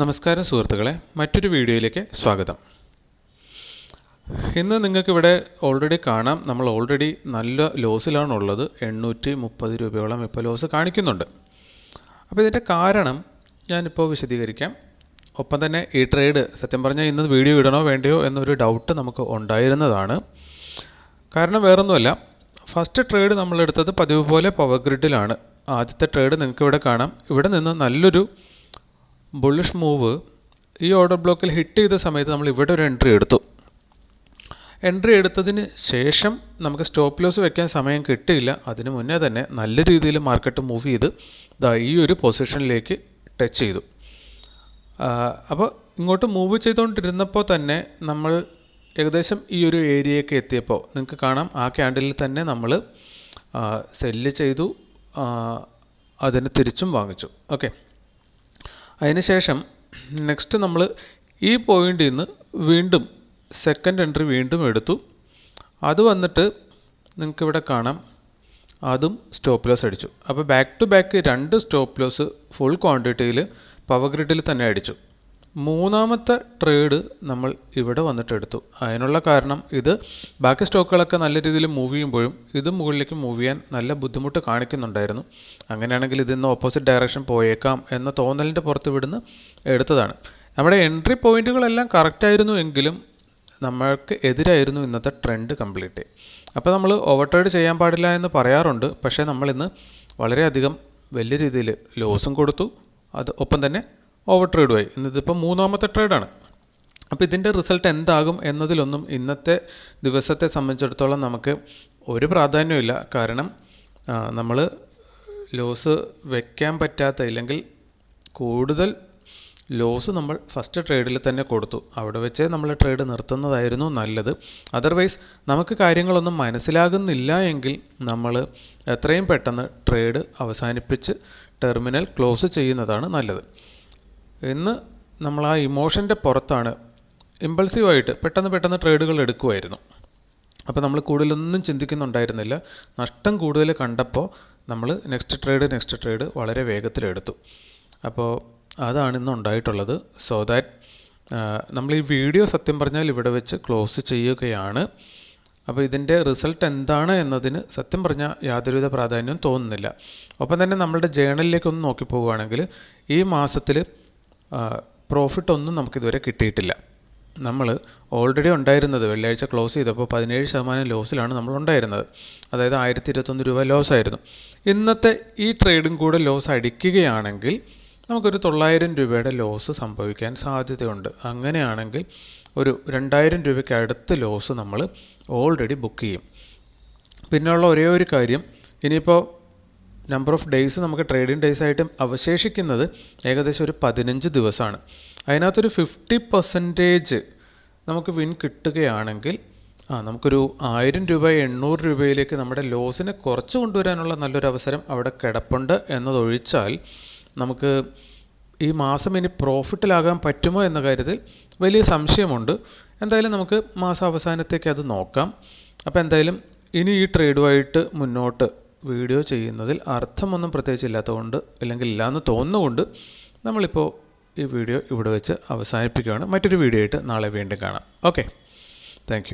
നമസ്കാരം സുഹൃത്തുക്കളെ മറ്റൊരു വീഡിയോയിലേക്ക് സ്വാഗതം. ഇന്ന് നിങ്ങൾക്കിവിടെ ഓൾറെഡി കാണാം നമ്മൾ ഓൾറെഡി നല്ല ലോസിലാണുള്ളത് എണ്ണൂറ്റി മുപ്പത് രൂപയോളം ഇപ്പോൾ ലോസ് കാണിക്കുന്നുണ്ട്. അപ്പോൾ ഇതിന്റെ കാരണം ഞാനിപ്പോൾ വിശദീകരിക്കാം. ഒപ്പം തന്നെ ഈ ട്രേഡ് സത്യം പറഞ്ഞാൽ ഇന്ന് വീഡിയോ ഇടണോ വേണ്ടയോ എന്നൊരു ഡൗട്ട് നമുക്ക് ഉണ്ടായിരുന്നതാണ്. കാരണം വേറൊന്നുമല്ല ഫസ്റ്റ് ട്രേഡ് നമ്മളെടുത്തത് പതിവ് പോലെ പവർ ഗ്രിഡിലാണ് ആദ്യത്തെ ട്രേഡ് നിങ്ങൾക്ക് ഇവിടെ കാണാം. ഇവിടെ നിന്ന് നല്ലൊരു ബുള്ളിഷ് മൂവ് ഈ ഓർഡർ ബ്ലോക്കിൽ ഹിറ്റ് ചെയ്ത സമയത്ത് നമ്മൾ ഇവിടെ ഒരു എൻട്രി എടുത്തു. എൻട്രി എടുത്തതിന് ശേഷം നമുക്ക് സ്റ്റോപ്പ് ലോസ് വെക്കാൻ സമയം കിട്ടിയില്ല. അതിന് മുന്നേ തന്നെ നല്ല രീതിയിൽ മാർക്കറ്റ് മൂവ് ചെയ്ത് ദാ ഈ ഒരു പൊസിഷനിലേക്ക് ടച്ച് ചെയ്തു. അപ്പോൾ ഇങ്ങോട്ട് മൂവ് ചെയ്തുകൊണ്ടിരുന്നപ്പോൾ തന്നെ നമ്മൾ ഏകദേശം ഈ ഒരു ഏരിയയൊക്കെ എത്തിയപ്പോൾ നിങ്ങൾക്ക് കാണാം ആ ക്യാൻഡിലിൽ തന്നെ നമ്മൾ സെല്ല് ചെയ്തു അതിന് തിരിച്ചും വാങ്ങിച്ചു. ഓക്കെ അതിനുശേഷം നെക്സ്റ്റ് നമ്മൾ ഈ പോയിന്റിൽ നിന്ന് വീണ്ടും സെക്കൻഡ് എൻട്രി വീണ്ടും എടുത്തു. അത് വന്നിട്ട് നിങ്ങൾക്ക് ഇവിടെ കാണാം. അതും സ്റ്റോപ്പ് ലോസ് അടിച്ചു. അപ്പോൾ ബാക്ക് ടു ബാക്ക് രണ്ട് സ്റ്റോപ്പ് ലോസ് ഫുൾ ക്വാണ്ടിറ്റിയിൽ പവർ ഗ്രിഡിൽ തന്നെ അടിച്ചു. മൂന്നാമത്തെ ട്രേഡ് നമ്മൾ ഇവിടെ വന്നിട്ട് എടുത്തു അതിനുള്ള കാരണം ഇത് ബാക്കി സ്റ്റോക്കുകളൊക്കെ നല്ല രീതിയിൽ മൂവ് ചെയ്യുമ്പോഴും ഇത് മുകളിലേക്ക് മൂവ് ചെയ്യാൻ നല്ല ബുദ്ധിമുട്ട് കാണിക്കുന്നുണ്ടായിരുന്നു. അങ്ങനെയാണെങ്കിൽ ഇതിന്ന് ഓപ്പോസിറ്റ് ഡയറക്ഷൻ പോയേക്കാം എന്ന തോന്നലിന്റെ പുറത്ത് ഇവിടുന്ന് എടുത്തതാണ്. നമ്മുടെ എൻട്രി പോയിന്റുകളെല്ലാം കറക്റ്റായിരുന്നു എങ്കിലും നമ്മൾക്ക് എതിരായിരുന്നു ഇന്നത്തെ ട്രെൻഡ് കംപ്ലീറ്റ് അപ്പോൾ നമ്മൾ ഓവർ ട്രേഡ് ചെയ്യാൻ പാടില്ല എന്ന് പറയാറുണ്ട്. പക്ഷേ നമ്മളിന്ന് വളരെയധികം വലിയ രീതിയിൽ ലോസും കൊടുത്തു. അത് ഒപ്പം തന്നെ ഓവർ ട്രേഡുമായി ഇന്നിതിപ്പോൾ മൂന്നാമത്തെ ട്രേഡാണ്. അപ്പോൾ ഇതിന്റെ റിസൾട്ട് എന്താകും എന്നതിലൊന്നും ഇന്നത്തെ ദിവസത്തെ സംബന്ധിച്ചിടത്തോളം നമുക്ക് ഒരു പ്രാധാന്യമില്ല കാരണം നമ്മൾ ലോസ് വെക്കാൻ പറ്റാത്ത ഇല്ലെങ്കിൽ കൂടുതൽ ലോസ് നമ്മൾ ഫസ്റ്റ് ട്രേഡിൽ തന്നെ കൊടുത്തു. അവിടെ വെച്ചേ നമ്മൾ ട്രേഡ് നിർത്തുന്നതായിരുന്നു നല്ലത്. അതർവൈസ് നമുക്ക് കാര്യങ്ങളൊന്നും മനസ്സിലാകുന്നില്ല എങ്കിൽ നമ്മൾ എത്രയും പെട്ടെന്ന് ട്രേഡ് അവസാനിപ്പിച്ച് ടെർമിനൽ ക്ലോസ് ചെയ്യുന്നതാണ് നല്ലത്. ഇന്ന് നമ്മൾ ആ ഇമോഷന്റെ പുറത്താണ് ഇമ്പൾസീവായിട്ട് പെട്ടെന്ന് പെട്ടെന്ന് ട്രേഡുകൾ എടുക്കുമായിരുന്നു അപ്പോൾ നമ്മൾ കൂടുതലൊന്നും ചിന്തിക്കുന്നുണ്ടായിരുന്നില്ല. നഷ്ടം കൂടുതൽ കണ്ടപ്പോൾ നമ്മൾ നെക്സ്റ്റ് ട്രേഡ് നെക്സ്റ്റ് ട്രേഡ് വളരെ വേഗത്തിലെടുത്തു അപ്പോൾ അതാണ് ഇന്ന് ഉണ്ടായിട്ടുള്ളത്. സോ ദാറ്റ് നമ്മൾ ഈ വീഡിയോ സത്യം പറഞ്ഞാൽ ഇവിടെ വെച്ച് ക്ലോസ് ചെയ്യുകയാണ്. അപ്പോൾ ഇതിന്റെ റിസൾട്ട് എന്താണ് എന്നതിന് സത്യം പറഞ്ഞാൽ യാതൊരുവിധ പ്രാധാന്യവും തോന്നുന്നില്ല. ഒപ്പം തന്നെ നമ്മളുടെ ജേണലിലേക്ക് ഒന്ന് നോക്കി പോവുകയാണെങ്കിൽ ഈ മാസത്തിൽ പ്രോഫിറ്റ് ഒന്നും നമുക്കിതുവരെ കിട്ടിയിട്ടില്ല. നമ്മൾ ഓൾറെഡി ഉണ്ടായിരുന്നത് വെള്ളിയാഴ്ച ക്ലോസ് ചെയ്തപ്പോൾ പതിനേഴ് ശതമാനം ലോസിലാണ് നമ്മൾ ഉണ്ടായിരുന്നത്. അതായത് ആയിരത്തി ഇരുപത്തൊന്ന് രൂപ ലോസായിരുന്നു ഇന്നത്തെ ഈ ട്രേഡും കൂടെ ലോസ് അടിക്കുകയാണെങ്കിൽ നമുക്കൊരു തൊള്ളായിരം രൂപയുടെ ലോസ് സംഭവിക്കാൻ സാധ്യതയുണ്ട്. അങ്ങനെയാണെങ്കിൽ ഒരു രണ്ടായിരം രൂപയ്ക്ക് അടുത്ത് ലോസ് നമ്മൾ ഓൾറെഡി ബുക്ക് ചെയ്യും. പിന്നെയുള്ള ഒരേ ഒരു കാര്യം ഇനിയിപ്പോൾ നമ്പർ ഓഫ് ഡേയ്സ് നമുക്ക് ട്രേഡിംഗ് ഡേയ്സ് ആയിട്ട് അവശേഷിക്കുന്നത് ഏകദേശം ഒരു പതിനഞ്ച് ദിവസമാണ്. അതിനകത്തൊരു ഫിഫ്റ്റി പെർസെന്റേജ് നമുക്ക് വിൻ കിട്ടുകയാണെങ്കിൽ ആ നമുക്കൊരു ആയിരം രൂപ എണ്ണൂറ് രൂപയിലേക്ക് നമ്മുടെ ലോസിനെ കുറച്ച് കൊണ്ടുവരാനുള്ള നല്ലൊരു അവസരം അവിടെ കിടപ്പുണ്ട് എന്നതൊഴിച്ചാൽ നമുക്ക് ഈ മാസം ഇനി പ്രോഫിറ്റിലാകാൻ പറ്റുമോ എന്ന കാര്യത്തിൽ വലിയ സംശയമുണ്ട്. എന്തായാലും നമുക്ക് മാസം അവസാനത്തേക്ക് അത് നോക്കാം. അപ്പോൾ എന്തായാലും ഇനി ഈ ട്രേഡുമായിട്ട് മുന്നോട്ട് വീഡിയോ ചെയ്യുന്നതിൽ അർത്ഥമൊന്നും പ്രത്യേകിച്ച് ഇല്ലാത്തതുകൊണ്ട് അല്ലെങ്കിൽ ഇല്ലയെന്ന് തോന്നുന്നുകൊണ്ട് നമ്മളിപ്പോൾ ഈ വീഡിയോ ഇവിടെ വെച്ച് അവസാനിപ്പിക്കുകയാണ്. മറ്റൊരു വീഡിയോ ആയിട്ട് നാളെ വീണ്ടും കാണാം. Okay thank